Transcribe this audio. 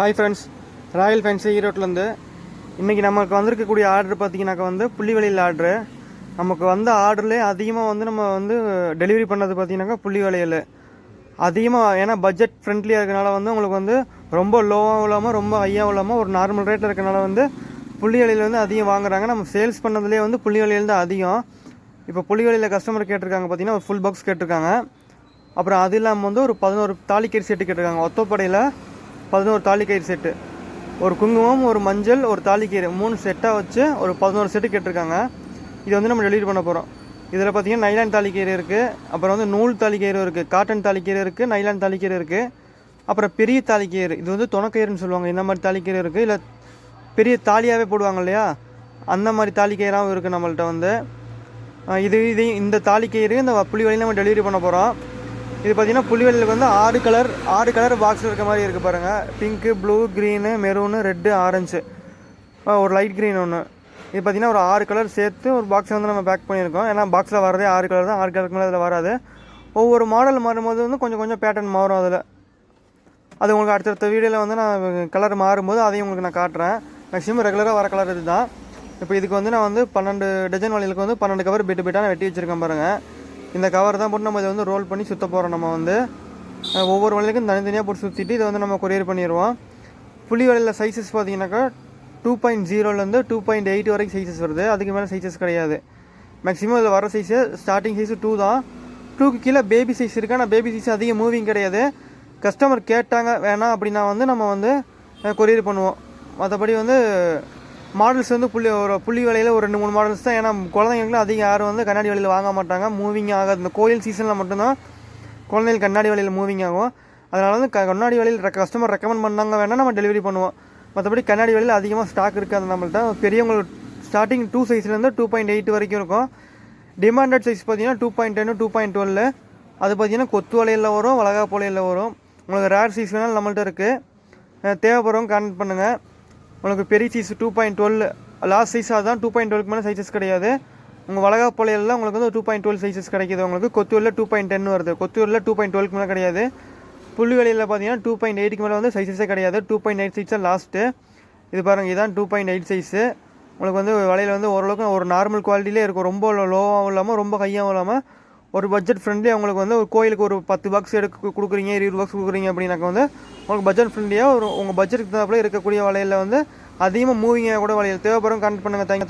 Hi friends royal fancy ஈரோட்லேருந்து இன்றைக்கி நமக்கு வந்திருக்கக்கூடிய ஆர்டர் பார்த்தீங்கன்னாக்கா வந்து புள்ளிவெளியில் ஆர்டரு நமக்கு வந்த ஆர்டர்லேயே அதிகமாக வந்து நம்ம வந்து டெலிவரி பண்ணது பார்த்தீங்கன்னாக்கா புள்ளிவெளியில். அதிகமாக ஏன்னா பட்ஜெட் ஃப்ரெண்ட்லியாக இருக்கனால வந்து உங்களுக்கு வந்து ரொம்ப லோவாகவும் இல்லாமல் ரொம்ப ஹையாகவும் இல்லாமல் ஒரு நார்மல் ரேட்டில் இருக்கனால வந்து புள்ளிவெளியில் வந்து அதிகம் வாங்குறாங்க. நம்ம சேல்ஸ் பண்ணதுலேயே வந்து புள்ளிவெளியில் தான் அதிகம். இப்போ புள்ளிவெளியில் கஸ்டமர் கேட்டிருக்காங்க பார்த்தீங்கன்னா ஒரு ஃபுல் பாக்ஸ் கேட்டிருக்காங்க. அப்புறம் அது இல்லாமல் வந்து ஒரு பதினோரு தாலிக்கயிறு செட்டு கேட்டிருக்காங்க. ஒத்தப்படையில் பதினோரு தாலிக்கயிறு செட்டு ஒரு குங்குமம் ஒரு மஞ்சள் ஒரு தாலிக்கயிறு மூணு செட்டாக வச்சு ஒரு பதினோரு செட்டு கேட்டிருக்காங்க. இது வந்து நம்ம டெலிவரி பண்ண போகிறோம் இதில் பார்த்தீங்கன்னா நைலான் தாலிக்கயிறு இருக்குது அப்புறம் வந்து நூல் தாலிக்கயிறு இருக்குது காட்டன் தாலிக்கயிறு இருக்குது நைலான் தாலிக்கயிறு இருக்குது அப்புறம் பெரிய தாலிக்கயிறு. இது வந்து துணக்கயிறுன்னு சொல்லுவாங்க. இந்த மாதிரி தாலிக்கயிறு இருக்குது இல்லை பெரிய தாலியாகவே போடுவாங்க இல்லையா? அந்த மாதிரி தாலிக்கயிறாகவும் இருக்குது நம்மள்ட்ட வந்து. இது இது இந்த தாலிக்கயிறு இந்த புளிவெளியில் நம்ம டெலிவரி பண்ண போகிறோம் இது பார்த்தீங்கன்னா புலிவெளியில் வந்து ஆறு கலர் ஆறு கலர் பாக்ஸில் இருக்க மாதிரி இருக்குது பாருங்கள் pink blue green maroon red orange ஒரு லைட் க்ரீன் ஒன்று இது பார்த்தீங்கன்னா ஒரு ஆறு கலர் சேர்த்து ஒரு பாக்ஸை வந்து நம்ம பேக் பண்ணியிருக்கோம். ஏன்னா பாக்ஸில் வரதே ஆறு கலர் தான். ஆறு கலருக்கு மேலே அதில் வராது. ஒவ்வொரு மாடல் மாறும்போது வந்து கொஞ்சம் கொஞ்சம் பேட்டர்ன் மாறும் அதில். அது உங்களுக்கு அடுத்தடுத்த வீடியோவில் வந்து நான் கலர் மாறும்போது அதையும் உங்களுக்கு நான் காட்டுறேன். மேக்ஸிமம் ரெகுலராக வர கலர் இது தான் இப்போ இதுக்கு வந்து நான் வந்து பன்னெண்டு டஜன் வலைகளுக்கு வந்து பன்னெண்டு கவர் பிட்டு பிட்டாக நான் வெட்டி வச்சுருக்கேன் பாருங்கள் இந்த கவர் தான் போட்டு நம்ம இதை வந்து ரோல் பண்ணி சுத்த போகிறோம் நம்ம வந்து ஒவ்வொரு வலைகளுக்கும் தனித்தனியாக போட்டு சுற்றிட்டு இதை வந்து நம்ம கொரியர் பண்ணிடுவோம். புளி வலையில் சைஸஸ் பார்த்தீங்கன்னாக்கா டூ பாயிண்ட் ஜீரோலேருந்து டூ பாயிண்ட் எயிட் வரைக்கும் சைஸஸ் வருது. அதுக்கு மேலே சைஸஸ் கிடையாது. மேக்ஸிமம் இதில் வர சைஸு ஸ்டார்டிங் சைஸு டூ தான். டூக்கு கீழே பேபி சைஸ் இருக்குது ஆனால் பேபி சைஸ் அதிகம் மூவிங் கிடையாது. கஸ்டமர் கேட்டாங்க வேணாம் அப்படின்னா வந்து நம்ம வந்து கொரியர் பண்ணுவோம். மற்றபடி வந்து மாடல்ஸ் வந்து புள்ளி ஒரு புள்ளி விலையில் ஒரு ரெண்டு மூணு மாடல்ஸ் தான். ஏன்னா குழந்தைங்களுக்குலாம் அதிகம் யாரும் வந்து கண்ணாடி வலையில் வாங்க மாட்டாங்க. மூவிங் ஆகாது. இந்த கோயில் சீசனில் மட்டும்தான் குழந்தைகள் கண்ணாடி வலையில் மூவிங் ஆகும். அதனால வந்து க- கண்ணாடி வலையில் கஸ்டமர் ரெக்கமெண்ட் பண்ணாங்க வேணால் நம்ம டெலிவரி பண்ணுவோம். மற்றபடி கண்ணாடி வலையில் அதிகமாக ஸ்டாக் இருக்காது நம்மள்ட்ட பெரியவங்களுக்கு ஸ்டார்டிங் டூ சைஸ்லேருந்து டூ பாயிண்ட் எயிட் வரைக்கும் இருக்கும். டிமாண்டட் சைஸ் பார்த்தீங்கன்னா டூ பாயிண்ட் டென்னு டூ பாயிண்ட் டுவெல் அது பார்த்தீங்கன்னா கொத்து வலையில் வரும் வளகா போலையில் வரும். உங்களுக்கு ரேர் சைஸ் வேணாலும் நம்மள்ட்ட இருக்குது தேவைப்படுறவங்க கான்டெக்ட் பண்ணுங்கள் உங்களுக்கு பெரிய size two point twelve last சைஸாக அதான் டூ பாயிண்ட் டுவெல்க்கு மேலே சைஸஸ் கிடையாது. உங்கள் வளகா போலையில் உங்களுக்கு வந்து டூ பாயிண்ட் டுவெல் சைஸஸ் கிடைக்குது. உங்களுக்கு கொத்தூரில் டூ பாயிண்ட் டென் வருது. கொத்தூரில் டூ பாயிண்ட் டுவெல்க்கு மேலே கிடையாது. புள்ளி பார்த்தீங்கன்னா டூ பாயிண்ட் எயிட்டுக்கு மேலே வந்து சைஸஸே கிடையாது. டூ பாயிண்ட் எயிட் சைஸ் தான் லாஸ்ட்டு இது பாருங்கள் இதுதான் டூ பாயிண்ட் எயிட் சைஸு உங்களுக்கு வந்து வலையில் வந்து ஓரளவுக்கு ஒரு நார்மல் குவாலிட்டிலே இருக்கும். ரொம்ப லோவாகவும் இல்லாமல் ரொம்ப ஹையாகவும் இல்லாமல் ஒரு பட்ஜெட் ஃப்ரெண்ட்லி உங்களுக்கு வந்து ஒரு கோயிலுக்கு ஒரு பத்து பாக்ஸ் எடுக்க கொடுக்குறீங்க இருபது பாக்ஸ் கொடுக்குறீங்க அப்படின்னாக்க வந்து உங்களுக்கு பட்ஜெட் ஃப்ரெண்ட்லியாக ஒரு உங்கள் பட்ஜெட்டுக்கு தகுந்தாப்பில் இருக்கக்கூடிய வலையில் வந்து அதிகமாக மூவிங்காக கூட வலையில் தேவைப்படும் கனெக்ட் பண்ணுங்கள் தேங்க்